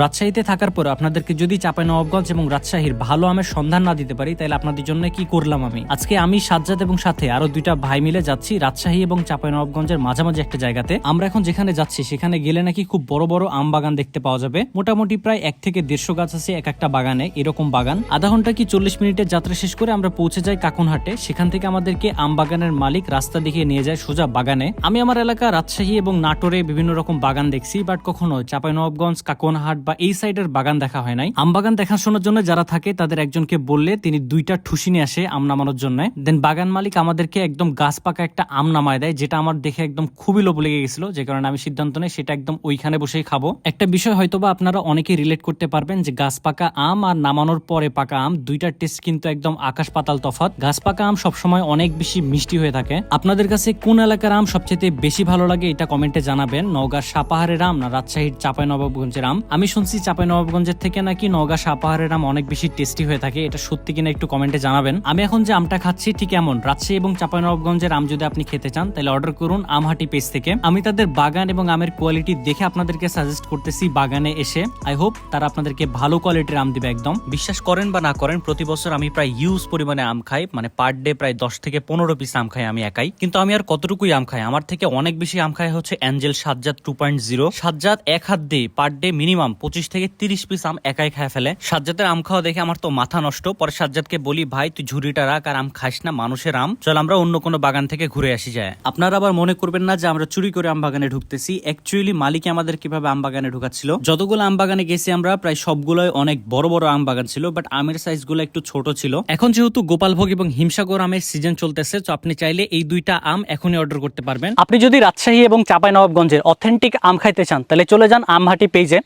রাজশাহীতে থাকার পর আপনাদেরকে যদি চাঁপাইনবাবগঞ্জ এবং রাজশাহীর ভালো আমের সন্ধান না দিতে পারি, তাহলে আপনাদের জন্য কি করলাম আমি? আজকে আমি, সাজ্জাদ এবং সাথে আরও দুইটা ভাই মিলে যাচ্ছি রাজশাহী এবং চাঁপাইনবাবগঞ্জের মাঝামাঝি একটা জায়গাতে। আমরা এখন যেখানে যাচ্ছি, সেখানে গেলে নাকি খুব বড় বড় আম বাগান দেখতে পাওয়া যাবে। মোটামুটি প্রায় এক থেকে দেড়শো গাছ আছে এক একটা বাগানে, এরকম বাগান। আধা ঘণ্টা কি চল্লিশ মিনিটের যাত্রা শেষ করে আমরা পৌঁছে যাই কাকুনহাটে। সেখান থেকে আমাদেরকে আম বাগানের মালিক রাস্তা দেখিয়ে নিয়ে যায় সোজা বাগানে। আমি আমার এলাকা রাজশাহী এবং নাটোরে বিভিন্ন রকম বাগান দেখছি, বাট কখনো চাঁপাইনবাবগঞ্জ, কাকুনহাট বা এই সাইডের বাগান দেখা হয় নাই। আম বাগান দেখাশোনার জন্য যারা থাকে, তাদের একজনকে বললে তিনি দুইটা ঠুসি নিয়ে আসে আম নামানোর জন্য। দেন বাগান মালিক আমাদেরকে একদম গাছ পাকা একটা আম নামায় দেয়, যেটা আমার দেখে একদম খুবই লোভ লেগে গেছিল। যে কারণে আমি সিদ্ধান্ত নেই, সেটা একদম ওইখানে বসেই খাব। একটা বিষয় হয়তোবা আপনারা অনেকে রিলেট করতে পারবেন যে গাছ পাকা আম আর নামানোর পরে পাকা আম দুইটার টেস্ট কিন্তু একদম আকাশ পাতাল তফাৎ। গাছ পাকা আম সবসময় অনেক বেশি মিষ্টি হয়ে থাকে। আপনাদের কাছে কোন এলাকার আম সবচেয়ে বেশি ভালো লাগে, এটা কমেন্টে জানাবেন। নওগাঁ সাপাহারের আম না রাজশাহীর চাপাই নবাবগঞ্জের আম। আমি শুনছি চাপাই নবাবগঞ্জের থেকে নাকি নওগাঁ সাপাহারের আম অনেক বেশি টেস্টি হয়ে থাকে। এটা সত্যি কিনা একটু কমেন্টে জানাবেন। আমি এখন যে আমটা খাচ্ছি, ঠিক এমন। রাজশাহী এবং চাপাই নবাবগঞ্জের আম যদি আপনি খেতে চান, তাহলে অর্ডার করুন আমহাটি পেজ থেকে। আমি তাদের বাগান এবং আমের কোয়ালিটি দেখে আপনাদেরকে সাজেস্ট করতেছি বাগানে এসে। আই হোপ তারা আপনাদেরকে ভালো কোয়ালিটির আম দিবে একদম। বিশ্বাস করেন বা না করেন, প্রতি বছর আমি প্রায় ইউজ পরিমাণে আম খাই। মানে পার ডে প্রায় দশ থেকে পনেরো পিস আম খাই আমি একাই। কিন্তু আমি আর কতটুকুই আম খাই? আমার থেকে অনেক বেশি আম খাই হচ্ছে angel Sajjad two point zero Sajjad এক হাত দিয়ে পার ডে মিনিমাম পঁচিশ থেকে তিরিশ পিস আম একাই খায় ফেলে। সাজ্জাদের আম খাওয়া দেখে আমার তো মাথা নষ্ট। পরে সাজ্জাদকে বলি, ভাই, তুই ঝুড়িটা রাখ আর আম খাস না, মানুষের আম। চল আমরা অন্য কোনো বাগান থেকে ঘুরে আসি যায়। আপনারা আবার মনে করবেন না যে আমরা চুরি করে আম বাগানে ঢুকতেছি। অ্যাকচুয়ালি মালিক আমাদের কীভাবে আম বাগানে ঢুকাচ্ছিল? যতগুলো আম বাগানে গেছি আমরা, প্রায় সবগুলোই অনেক বড় বড় আম বাগান ছিল বাট আমের সাইজগুলো একটু ছোট ছিল। এখন যেহেতু গোপালভোগ এবং হিমসাগর আমের সিজন চলতেছে, তো আপনি চাইলে এই দুইটা আম এখনই অর্ডার করতে পারবেন। আপনি যদি রাজশাহী এবং চাঁপাইনবাবগঞ্জের অথেন্টিক আম খাইতে চান, তাহলে চলে যান আমহাটি পেজে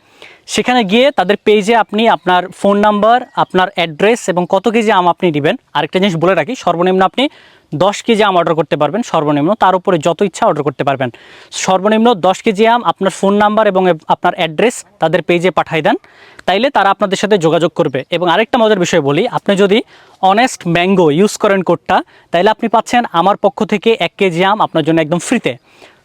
সেখানে গিয়ে তাদের পেজে আপনি আপনার ফোন নাম্বার আপনার অ্যাড্রেস এবং কত কেজি আম আপনি দিবেন আরেকটা জিনিস বলে রাখি, সর্বনিম্ন আপনি দশ কেজি আম অর্ডার করতে পারবেন, সর্বনিম্ন। তার উপরে যত ইচ্ছা অর্ডার করতে পারবেন। সর্বনিম্ন দশ কেজি আম আপনার ফোন নাম্বার এবং আপনার অ্যাড্রেস তাদের পেজে পাঠাই দেন। তাইলে তারা আপনাদের সাথে যোগাযোগ করবে। এবং আরেকটা মজার বিষয় বলি, আপনি যদি অনেস্ট ম্যাঙ্গো ইউজ করেন কোডটা তাইলে আপনি পাচ্ছেন আমার পক্ষ থেকে এক কেজি আম আপনার জন্য একদম ফ্রিতে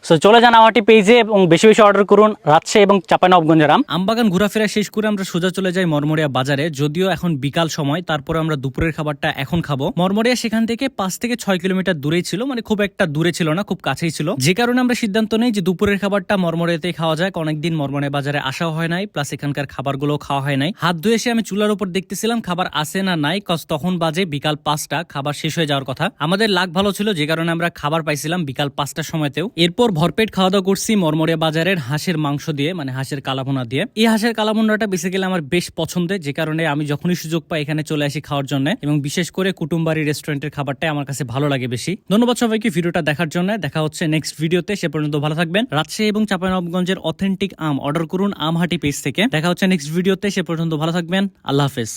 সো চলে যান আমারটি পেজে এবং বেশি বেশি অর্ডার করুন রাজশাহী এবং চাপানবগঞ্জের আম। আমবাগান ঘোরাফেরা শেষ করে আমরা সোজা চলে যাই মরমরিয়া বাজারে। যদিও এখন বিকাল সময়, তারপরে আমরা দুপুরের খাবারটা এখন খাব। মরমরিয়া সেখান থেকে পাঁচ থেকে ছয় কিলোমিটার দূরেই ছিল মানে খুব একটা দূরে ছিল না, খুব কাছেই ছিল। যে কারণে আমরা সিদ্ধান্ত নেই যে দুপুরের খাবারটা মরমরিয়াতেই খাওয়া যায় অনেকদিন মরমরিয়া বাজারে আসাও হয় নাই প্লাস এখানকার খাবারগুলো খাওয়া হয় নাই। হাত ধুয়ে এসে আমি চুলার উপর দেখতেছিলাম খাবার আসে না নাই কজ তখন বাজে বিকাল পাঁচটা, খাবার শেষ হয়ে যাওয়ার কথা। আমাদের লাগ ভালো ছিল, যে কারণে আমরা খাবার পাইছিলাম বিকাল পাঁচটার সময়তেও। এরপর ভরপেট খাওয়া দাওয়া করছি মরমরিয়া বাজারের হাঁসের মাংস দিয়ে মানে হাঁসের কালাভুনা দিয়ে। এই হাঁসের কালাভুনাটা বেসিক্যালি আমার বেশ পছন্দের, যে কারণে আমি যখনই সুযোগ পাই এখানে চলে আসি খাওয়ার জন্য এবং বিশেষ করে কুটুম্বাড়ি রেস্টুরেন্টের খাবারটাই আমার কাছে ভালো লাগে বেশি। ধন্যবাদ সবাইকে ভিডিওটা দেখার জন্য, দেখা হচ্ছে নেক্সট ভিডিওতে সে পর্যন্ত ভালো থাকবেন। রাজশাহী এবং চাঁপাইনবাবগঞ্জের অথেন্টিক আম অর্ডার করুন আমহাটি পেজ থেকে। দেখা হচ্ছে নেক্সট ভিডিওতে সে পর্যন্ত ভালো থাকবেন, আল্লাহ হাফেজ।